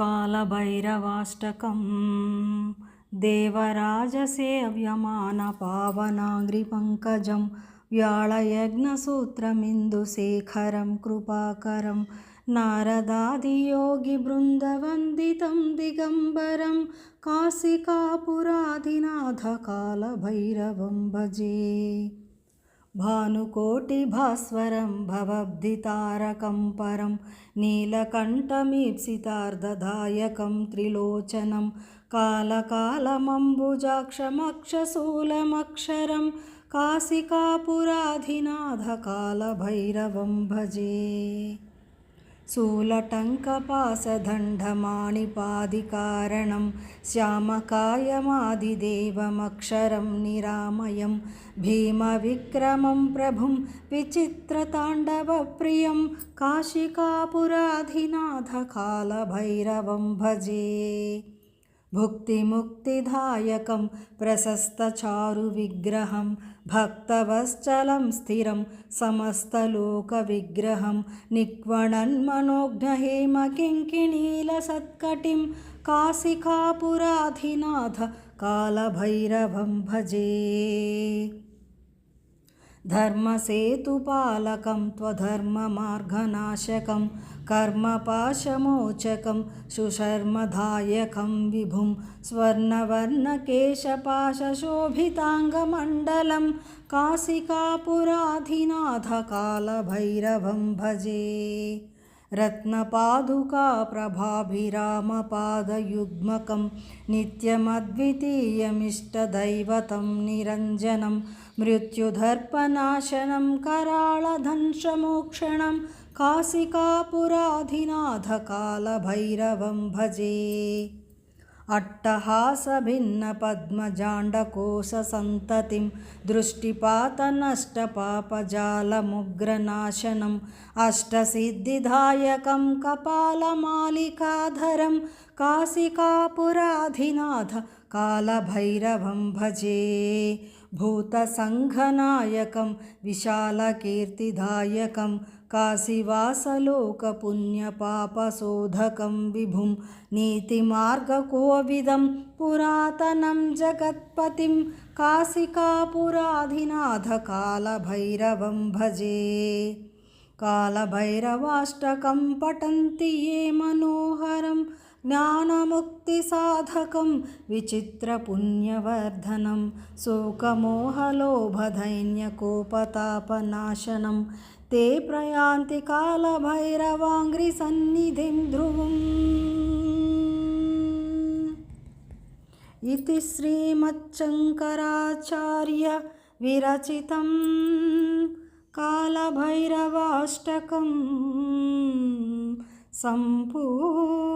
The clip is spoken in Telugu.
कालभैरवाष्टकं देवराजसेव्यमानपावनाङ्घ्रिपङ्कजं व्याळयज्ञसूत्रमिन्दुशेखरं कृपाकरं नारदादियोगिबृन्दवन्दितं दिगम्बरं काशिकापुराधिनाथकालभैरवं भजे భానుకోటిభాస్వరం భవబ్ధితారకం పరం నీలకంఠమీప్సితార్ధదాయకం త్రిలోచనం కాలకాలమంబుజాక్షమక్షశూలమక్షరం కాశికాపురాధినాథ కాలభైరవం భజే शूलटङ्कपासदण्डमाणिपादिकारणं श्यामकायमादिदेवमक्षरं निरामयं भीमविक्रमं प्रभुं विचित्रताण्डवप्रियं काशिकापुराधिनाथकालभैरवं भजे भुक्तिमुक्तिदायकं प्रशस्तचारुविग्रहं भक्तवश्चलं स्थिरं समस्तलोकविग्रहं निक्वणन्मनोघ्नहेमकिङ्किणीलसत्कटिं काशिकापुराधिनाथ कालभैरवं भजे ధర్మసేతుపాలకం త్వధర్మమార్గనాశకం కర్మపాశమోచకం సుశర్మధాయకం విభుం స్వర్ణవర్ణకేశపాశోభితాంగమండలం కాశికాపురాధినాథ కాలభైరవం భజే भजे रत्नपादुकाप्रभाभिरामपादयुग्मकं नित्यमद्वितीयमिष्टदैवतं निरञ्जनं मृत्युदर्पनाशनं कराळधंशमोक्षणं काशिकापुराधिनाथकालभैरवं भजे अट्टहासभिन्नपद्मजाण्डकोशसन्ततिं दृष्टिपातनष्टपापजालमुग्रनाशनम् अष्टसिद्धिदायकं कपालमालिकाधरं काशिकापुराधिनाथ कालभैरवं भजे भूतसङ्घनायकं विशालकीर्तिदायकं काशीवासलोकपुण्यपापशोधकं विभुं नीतिमार्गकोविदं पुरातनं जगत्पतिं काशिकापुराधिनाथकालभैरवं भजे कालभैरवाष्टकं पठन्ति ये मनोहरं ज्ञानमुक्तिसाधकं विचित्रपुण्यवर्धनं शोकमोहलोभदैन्यकोपतापनाशनं ते प्रयान्ति कालभैरवाङ्घ्रिसन्निधिं ध्रुवम् इति श्रीमच्शङ्कराचार्य विरचितं कालभैरवाष्टकं सम्पूर्णम्